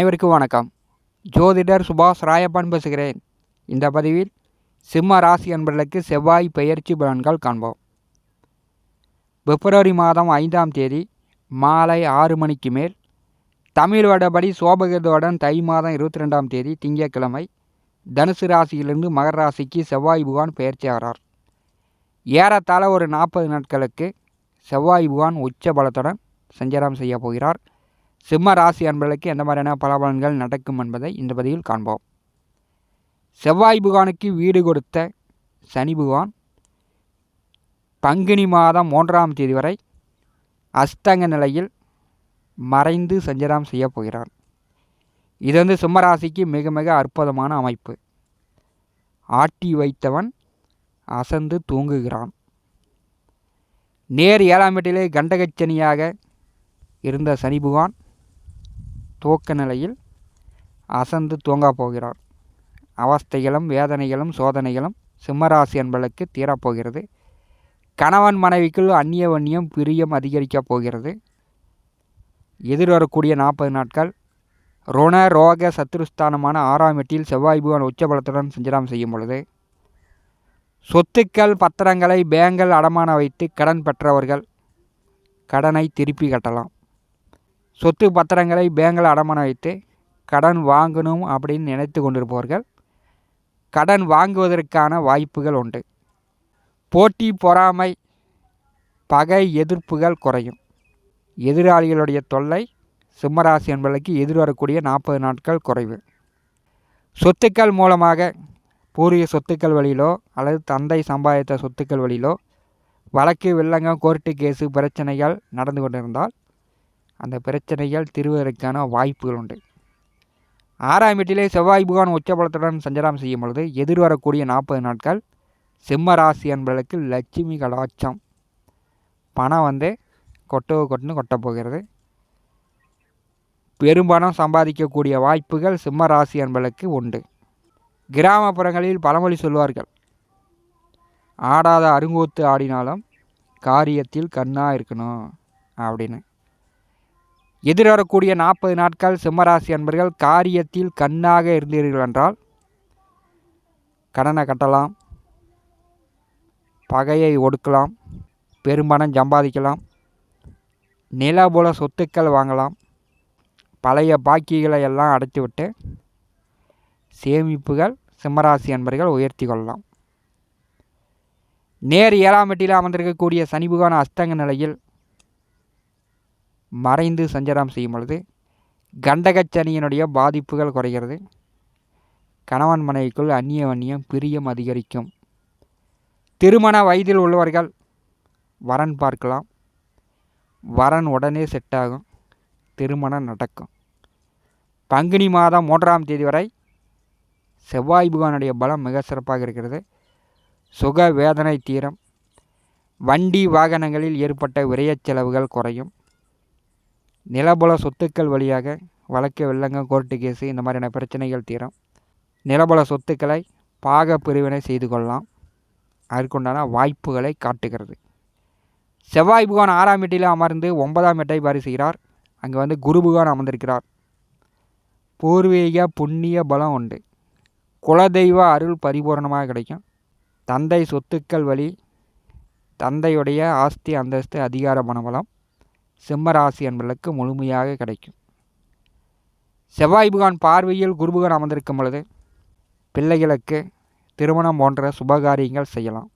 அனைவருக்கும் வணக்கம். ஜோதிடர் சுபாஷ் ராயப்பன் பேசுகிறேன். இந்த பதிவில் சிம்ம ராசி என்பர்களுக்கு செவ்வாய் பெயர்ச்சி பலன்கள் காண்போம். பிப்ரவரி மாதம் ஐந்தாம் தேதி மாலை ஆறு மணிக்கு மேல் தமிழ் வடபடி சோபகிருதவுடன் தை மாதம் இருபத்தி ரெண்டாம் தேதி திங்கட்கிழமை தனுசு ராசியிலிருந்து மகர ராசிக்கு செவ்வாய் புகான் பெயர்ச்சி ஆகிறார். ஏறத்தாழ ஒரு நாற்பது நாட்களுக்கு செவ்வாய் புகான் உச்ச பலத்துடன் சஞ்சாரம் செய்ய போகிறார். சிம்ம ராசி அன்பர்களுக்கு எந்த மாதிரியான பலாபலன்கள் நடக்கும் என்பதை இந்த பதிவில் காண்போம். செவ்வாய் புகானுக்கு வீடு கொடுத்த சனி புகான் பங்குனி மாதம் மூன்றாம் தேதி வரை அஸ்தங்க நிலையில் மறைந்து சஞ்சாரம் செய்ய போகிறார். இது வந்து சிம்மராசிக்கு மிக மிக அற்புதமான அமைப்பு. ஆட்டி வைத்தவன் அசந்து தூங்குகிறான். நேர் ஏழாம் வீட்டிலே கண்டகச்சனியாக இருந்த சனி புகான் துவக்க நிலையில் அசந்து தூங்கப் போகிறார். அவஸ்தைகளும் வேதனைகளும் சோதனைகளும் சிம்மராசி என்பளுக்கு தீரப்போகிறது கணவன் மனைவிக்குள் அந்நிய வன்னியம் பிரியம் அதிகரிக்கப் போகிறது. எதிர்வரக்கூடிய நாற்பது நாட்கள் ருண ரோக சத்துருஸ்தானமான ஆறாம் எட்டில் செவ்வாய் புவன் உச்சபலத்துடன் சஞ்சலம் செய்யும் பொழுது சொத்துக்கள் பத்திரங்களை பேங்கல் அடமான வைத்து கடன் பெற்றவர்கள் கடனை திருப்பி கட்டலாம். சொத்து பத்திரங்களை பேங்கில் அடமானம் வைத்து கடன் வாங்கணும் அப்படின்னு நினைத்து கொண்டிருப்பவர்கள் கடன் வாங்குவதற்கான வாய்ப்புகள் உண்டு. போட்டி பொறாமை பகை எதிர்ப்புகள் குறையும். எதிராளிகளுடைய தொல்லை சிம்மராசி என்பதற்கு எதிர்வரக்கூடிய நாற்பது நாட்கள் குறைவு. சொத்துக்கள் மூலமாக பூர்வீக சொத்துக்கள் வழியிலோ அல்லது தந்தை சம்பாதித்த சொத்துக்கள் வழியிலோ வழக்கு வில்லங்கம் கோர்ட்டு கேஸு பிரச்சனைகள் நடந்து கொண்டிருந்தால் அந்த பிரச்சனைகள் திருவதற்கான வாய்ப்புகள் உண்டு ஆறாம் வீட்டிலே செவ்வாய் புகான் உச்சபலத்துடன் சஞ்சாரம் செய்யும் பொழுது எதிர்வரக்கூடிய நாற்பது நாட்கள் சிம்ம ராசி என்பதற்கு லட்சுமி கலாச்சம் பணம் வந்து கொட்டோ கொட்டுன்னு கொட்டப்போகிறது பெரும்பணம் சம்பாதிக்கக்கூடிய வாய்ப்புகள் சிம்ம ராசி என்பதற்கு உண்டு. கிராமப்புறங்களில் பழமொழி சொல்வார்கள் ஆடாத அருங்கோத்து ஆடினாலும் காரியத்தில் கண்ணாக இருக்கணும் அப்படின்னு. எதிர்வரக்கூடிய நாற்பது நாட்கள் சிம்மராசி அன்பர்கள் காரியத்தில் கண்ணாக இருந்தீர்கள் என்றால் கடனை கட்டலாம் பகையை ஒடுக்கலாம் பெரும்பணம் சம்பாதிக்கலாம் நிலபுல சொத்துக்கள் வாங்கலாம் பழைய பாக்கிகளை எல்லாம் அடைத்துவிட்டு சேமிப்புகள் சிம்மராசி அன்பர்கள் உயர்த்தி கொள்ளலாம். நேர் ஏழாம் எட்டில் அமர்ந்திருக்கக்கூடிய சனி அஸ்தங்க நிலையில் மறைந்து சஞ்சாரம் செய்யும் பொழுது கண்டகச்சனியினுடைய பாதிப்புகள் குறைகிறது. கணவன் மனைவிக்குள் அந்நிய வன்னியம் பிரியம் அதிகரிக்கும். திருமண வயதில் உள்ளவர்கள் வரன் பார்க்கலாம். வரன் உடனே செட் ஆகும். திருமணம் நடக்கும். பங்குனி மாதம் மூன்றாம் தேதி வரை செவ்வாய் புகானுடைய பலம் மிக சிறப்பாக இருக்கிறது. சுக வேதனை தீரம். வண்டி வாகனங்களில் ஏற்பட்ட விரயச் செலவுகள் குறையும். நிலபுல சொத்துக்கள் வழியாக வழக்கு வெள்ளங்க கோர்ட்டு கேஸு இந்த மாதிரியான பிரச்சனைகள் தீரும். நிலபுல சொத்துக்களை பாக பிரிவினை செய்து கொள்ளலாம். அதற்குண்டான வாய்ப்புகளை காட்டுகிறது. செவ்வாய் புகான் ஆறாம் வீட்டில் அமர்ந்து ஒன்பதாம் எட்டை பாரி செய்கிறார். அங்கே வந்து குரு புகான் அமர்ந்திருக்கிறார். பூர்வீக புண்ணிய பலம் உண்டு. குலதெய்வ அருள் பரிபூர்ணமாக கிடைக்கும். தந்தை சொத்துக்கள் வழி தந்தையுடைய ஆஸ்தி அந்தஸ்து அதிகார மனபலம். சிம்மராசி அன்பர்களுக்கு முழுமையாக கிடைக்கும். செவ்வாய் புகான் பார்வையில் குருபுகான் அமர்ந்திருக்கும் பொழுது பிள்ளைகளுக்கு திருமணம் போன்ற சுபகாரியங்கள் செய்யலாம்.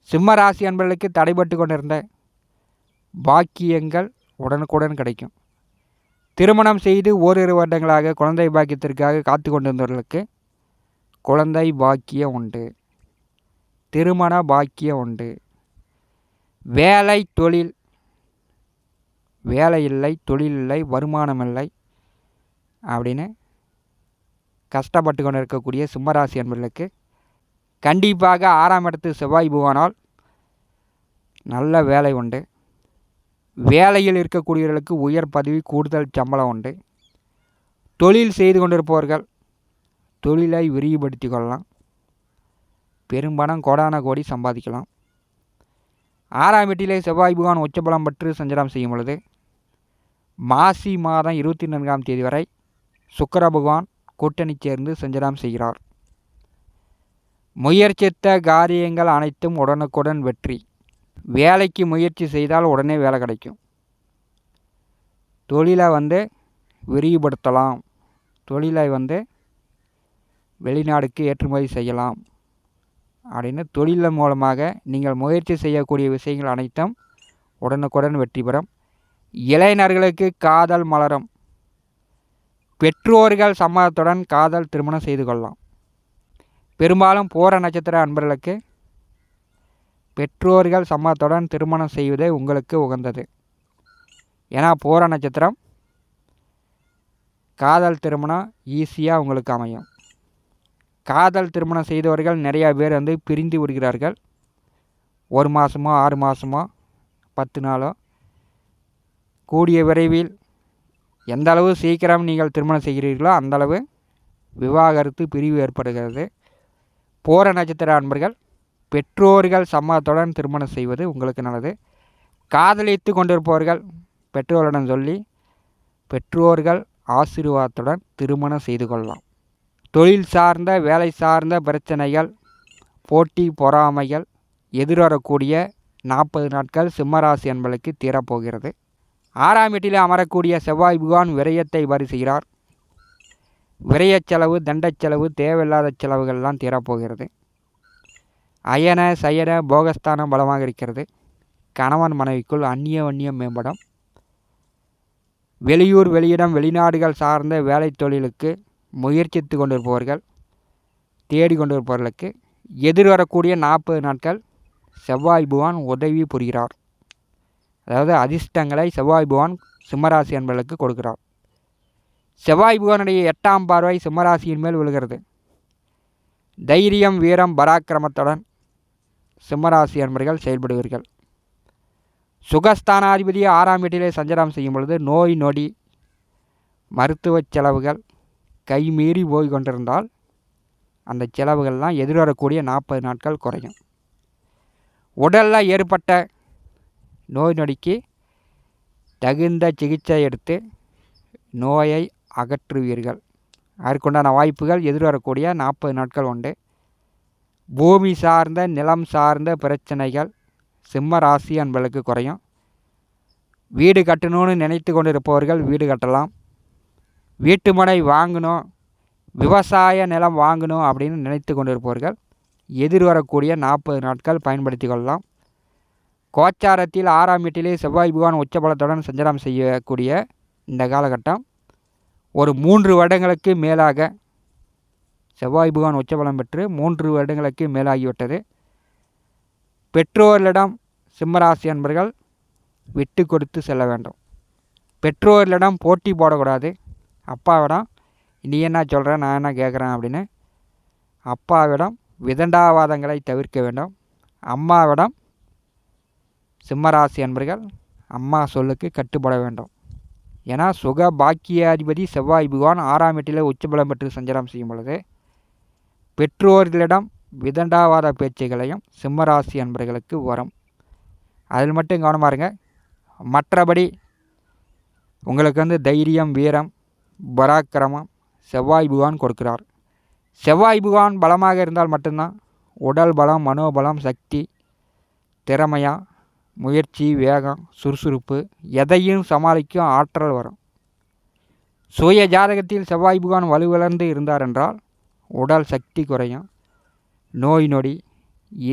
சிம்ம ராசி அன்பர்களுக்கு தடைபட்டு கொண்டிருந்த பாக்கியங்கள் உடனுக்குடன் கிடைக்கும். திருமணம் செய்து ஓரிரு வருடங்களாக குழந்தை பாக்கியத்திற்காக காத்து கொண்டிருந்தவர்களுக்கு குழந்தை பாக்கியம் உண்டு. திருமண பாக்கியம் உண்டு. வேலை தொழில் வேலை இல்லை தொழில் இல்லை வருமானம் இல்லை அப்படின்னு கஷ்டப்பட்டு கொண்டு இருக்கக்கூடிய சிம்மராசி என்பர்களுக்கு கண்டிப்பாக ஆறாம் இடத்து செவ்வாய் புவானால் நல்ல வேலை உண்டு. வேலையில் இருக்கக்கூடியவர்களுக்கு உயர் பதவி கூடுதல் சம்பளம் உண்டு. தொழில் செய்து கொண்டிருப்பவர்கள் தொழிலை விரிவுபடுத்தி கொள்ளலாம். பெரும்பணம் கோடான கோடி சம்பாதிக்கலாம். ஆறாம் வீட்டிலே செவ்வாய் புகான் உச்சபலம் பற்று சஞ்சலம் செய்யும் பொழுது மாசி மாதம் இருபத்தி நான்காம் தேதி வரை சுக்கர பகவான் கூட்டணி சேர்ந்து சஞ்சலம் செய்கிறார். முயற்சித்த காரியங்கள் அனைத்தும் உடனுக்குடன் வெற்றி. வேலைக்கு முயற்சி செய்தால் உடனே வேலை கிடைக்கும். தொழிலை வந்து விரிவுபடுத்தலாம். தொழிலை வந்து வெளிநாடுக்கு ஏற்றுமதி செய்யலாம். அப்படின்னு தொழிலின் மூலமாக நீங்கள் முயற்சி செய்யக்கூடிய விஷயங்கள் அனைத்தும் உடனுக்குடன் வெற்றி பெறும். இளைஞர்களுக்கு காதல் மலரும். பெற்றோர்கள் சம்மதத்துடன் காதல் திருமணம் செய்து கொள்ளலாம். பெரும்பாலும் போர நட்சத்திர அன்பர்களுக்கு பெற்றோர்கள் சம்மதத்துடன் திருமணம் செய்வதே உங்களுக்கு உகந்தது. ஏன்னா போர நட்சத்திரம் காதல் திருமணம் ஈஸியாக உங்களுக்கு அமையும். காதல் திருமணம் செய்தவர்கள் நிறையா பேர் வந்து பிரிந்து விடுகிறார்கள். ஒரு மாதமோ ஆறு மாதமோ பத்து நாளோ. கூடிய விரைவில் எந்த அளவு சீக்கிரம் நீங்கள் திருமணம் செய்கிறீர்களோ அந்தளவு விவாகரத்து பிரிவு ஏற்படுகிறது. போர நட்சத்திர அன்பர்கள் பெற்றோர்கள் சம்மதத்துடன் திருமணம் செய்வது உங்களுக்கு நல்லது. காதலித்து கொண்டிருப்பவர்கள் பெற்றோரிடம் சொல்லி பெற்றோர்கள் ஆசீர்வாதத்துடன் திருமணம் செய்து கொள்ளலாம். தொழில் சார்ந்த வேலை சார்ந்த பிரச்சனைகள் போட்டி பொறாமைகள் எதிர்வரக்கூடிய நாற்பது நாட்கள் சிம்மராசி என்பளுக்கு தீரப்போகிறது. ஆறாம் வீட்டில் அமரக்கூடிய செவ்வாய் புகான் விரயத்தை வரி செய்கிறார் விரயச் செலவு தண்டச் செலவு தேவையில்லாத செலவுகள்லாம் தீரப்போகிறது. அயன சயன போகஸ்தானம் பலமாக இருக்கிறது. கணவன் மனைவிக்குள் அந்நிய வன்னியம் மேம்படும். வெளியூர் வெளியிடம் வெளிநாடுகள் சார்ந்த வேலை தொழிலுக்கு முயற்சித்து கொண்டிருப்பவர்கள் தேடிக்கொண்டிருப்பவர்களுக்கு எதிர்வரக்கூடிய நாற்பது நாட்கள் செவ்வாய் புவான் உதவி புரிகிறார். அதாவது அதிர்ஷ்டங்களை செவ்வாய் பகவான் சிம்மராசி என்பவர்களுக்கு கொடுக்கிறார். செவ்வாய் புவனுடைய எட்டாம் பார்வை சிம்மராசியின் மேல் விழுகிறது. தைரியம் வீரம் பராக்கிரமத்துடன் சிம்மராசி என்பர்கள் செயல்படுவீர்கள். சுகஸ்தானாதிபதி ஆறாம் வீட்டிலே சஞ்சலம் செய்யும் பொழுது நோய் நொடி மருத்துவ செலவுகள் கைமீறி போய் கொண்டிருந்தால் அந்த செலவுகள்லாம் எதிர்வரக்கூடிய நாற்பது நாட்கள் குறையும். உடலில் ஏற்பட்ட நோய் நொடிக்கு தகுந்த சிகிச்சை எடுத்து நோயை அகற்றுவீர்கள். அதற்குண்டான வாய்ப்புகள் எதிர்வரக்கூடிய நாற்பது நாட்கள் உண்டு. பூமி சார்ந்த நிலம் சார்ந்த பிரச்சனைகள் சிம்ம ராசி அன்பளுக்கு குறையும். வீடு கட்டணும்னு நினைத்து கொண்டிருப்பவர்கள் வீடு கட்டலாம். வீட்டு மனை வாங்கணும் விவசாய நிலம் வாங்கணும் அப்படின்னு நினைத்து கொண்டிருப்பவர்கள் எதிர்வரக்கூடிய நாற்பது நாட்கள் பயன்படுத்தி கொள்ளலாம். கோச்சாரத்தில் ஆறாம் வீட்டிலே செவ்வாய் பகவான் உச்சபலத்துடன் சஞ்சலம் செய்யக்கூடிய இந்த காலகட்டம். ஒரு மூன்று வருடங்களுக்கு மேலாக செவ்வாய் பகவான் உச்சபலம் பெற்று மூன்று வருடங்களுக்கு மேலாகிவிட்டது. பெற்றோர்களிடம் சிம்மராசி அன்பர்கள் விட்டு கொடுத்து செல்ல வேண்டும். பெற்றோர்களிடம் போட்டி போடக்கூடாது. அப்பாவிடம் நீ என்ன சொல்கிற நான் என்ன கேட்குறேன் அப்படின்னு அப்பாவிடம் விதண்டாவாதங்களை தவிர்க்க வேண்டும். அம்மாவிடம் சிம்மராசி அன்பர்கள் அம்மா சொல்லுக்கு கட்டுப்பட வேண்டும். ஏன்னா சுக பாக்கியாதிபதி செவ்வாய் பகவான் ஆறாம் எட்டில் உச்சபலம் பெற்று சஞ்சாரம் செய்யும் பொழுது பெற்றோர்களிடம் விதண்டாவாத பேச்சுகளையும் சிம்மராசி அன்பர்களுக்கு வரும். அதில் மட்டும் கவனமாக இருங்க. மற்றபடி உங்களுக்கு வந்து தைரியம் வீரம் பராக்கிரமம் செவ்வாய் பகவான் கொடுக்கிறார். செவ்வாய் பகவான் பலமாக இருந்தால் மட்டும்தான் உடல் பலம் மனோபலம் சக்தி திறமையாக முயற்சி வேகம் சுறுசுறுப்பு எதையும் சமாளிக்கும் ஆற்றல் வரும். சுய ஜாதகத்தில் செவ்வாய் புகான் வலுவிழந்து இருந்தார் என்றால் உடல் சக்தி குறையும். நோய் நொடி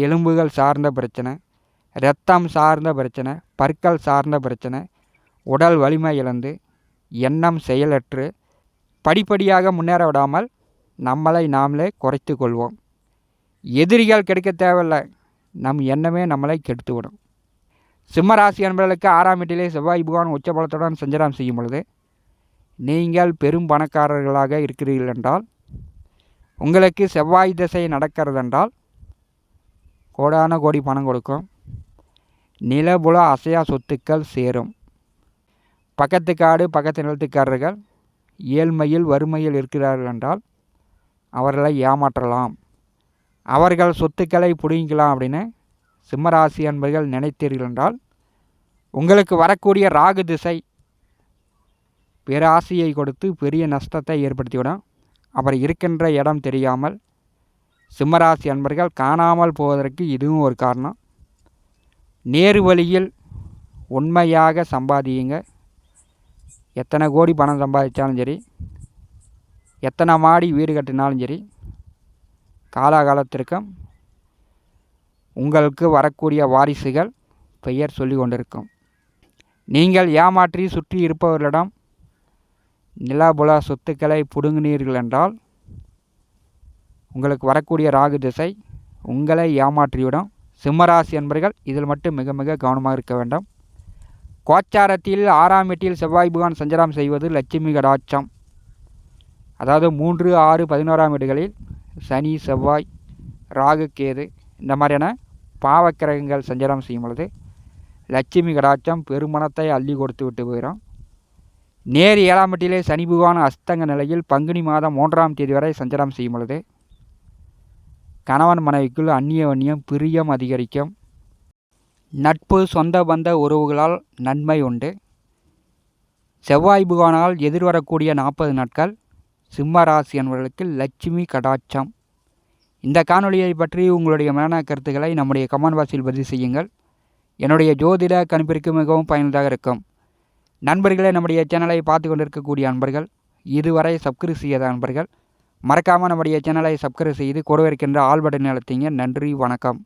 எலும்புகள் சார்ந்த பிரச்சனை இரத்தம் சார்ந்த பிரச்சனை பற்கள் சார்ந்த பிரச்சனை உடல் வலிமை இழந்து எண்ணம் செயலற்று படிப்படியாக முன்னேற விடாமல் நம்மளை நாமளே குறைத்து கொள்வோம். எதிரிகள் கிடைக்க தேவையில்லை. நம் எண்ணமே நம்மளை கெடுத்து விடும் சிம்ம சிம்மராசி அன்பர்களுக்கு ஆறாம் வீட்டிலே செவ்வாய் பகவான் உச்சபலத்துடன் சஞ்சலம் செய்யும் பொழுது நீங்கள் பெரும் பணக்காரர்களாக இருக்கிறீர்கள் என்றால் உங்களுக்கு செவ்வாய் திசை நடக்கிறதென்றால் கோடான கோடி பணம் கொடுக்கும். நிலபுல அசையா சொத்துக்கள் சேரும். பக்கத்து காடு பக்கத்து நிலத்துக்காரர்கள் ஏழ்மையில் வறுமையில் இருக்கிறார்கள் என்றால் அவர்களை ஏமாற்றலாம். அவர்கள் சொத்துக்களை பிடிங்கிக்கலாம் அப்படின்னு சிம்மராசி அன்பர்கள் நினைத்தீர்கள் என்றால் உங்களுக்கு வரக்கூடிய ராகு திசை பேராசையை கொடுத்து பெரிய நஷ்டத்தை ஏற்படுத்திவிடும். அப்புறம் இருக்கின்ற இடம் தெரியாமல் சிம்மராசி அன்பர்கள் காணாமல் போவதற்கு இதுவும் ஒரு காரணம். நேரு வழியில் உண்மையாக சம்பாதியுங்க. எத்தனை கோடி பணம் சம்பாதிச்சாலும் சரி எத்தனை மாடி வீடு கட்டினாலும் சரி காலாகாலத்திற்கும் உங்களுக்கு வரக்கூடிய வாரிசுகள் பெயர் சொல்லி கொண்டிருக்கும். நீங்கள் ஏமாற்றி சுற்றி இருப்பவர்களிடம் நிலாபுல சொத்துக்களை புடுங்கினீர்கள் என்றால் உங்களுக்கு வரக்கூடிய ராகு திசை உங்களை ஏமாற்றிவிடும். சிம்மராசி என்பர்கள் இதில் மட்டும் மிக மிக கவனமாக இருக்க வேண்டும். கோச்சாரத்தில் ஆறாம் வீட்டில் செவ்வாய் புகான் சஞ்சாரம் செய்வது லட்சுமி கடாட்சம். அதாவது மூன்று ஆறு பதினோராம் வீடுகளில் சனி செவ்வாய் ராகு கேது இந்த மாதிரியான பாவக்கிரகங்கள் சஞ்சாரம் செய்யும் பொழுது லட்சுமி கடாட்சம் பெருமணத்தை அள்ளி கொடுத்து விட்டு போயிடும் நேர் ஏழாம் வீட்டிலே சனி பகவான் அஸ்தங்க நிலையில் பங்குனி மாதம் மூன்றாம் தேதி வரை சஞ்சாரம் செய்யும் பொழுது கணவன் மனைவிக்குள் அந்நிய வன்னியம் பிரியம் அதிகரிக்கும். நட்பு சொந்த பந்த உறவுகளால் நன்மை உண்டு. செவ்வாய் புகானால் எதிர்வரக்கூடிய நாற்பது நாட்கள் சிம்ம ராசி என்பவர்களுக்கு லட்சுமி கடாட்சம். இந்த காணொலியை பற்றி உங்களுடைய மன கருத்துக்களை நம்முடைய கமெண்ட் பாக்ஸில் பதிவு செய்யுங்கள். என்னுடைய ஜோதிட கணிப்பிற்கு மிகவும் பயனுள்ளதாக இருக்கும். நண்பர்களே நம்முடைய சேனலை பார்த்து கொண்டிருக்கக்கூடிய நண்பர்கள் இதுவரை சப்ஸ்கிரைப் செய்யாத நண்பர்கள் மறக்காமல் நம்முடைய சேனலை சப்ஸ்கிரைப் செய்து கூட இருக்கின்ற ஆல் பட்டன் அழுத்திங்க நன்றி வணக்கம்.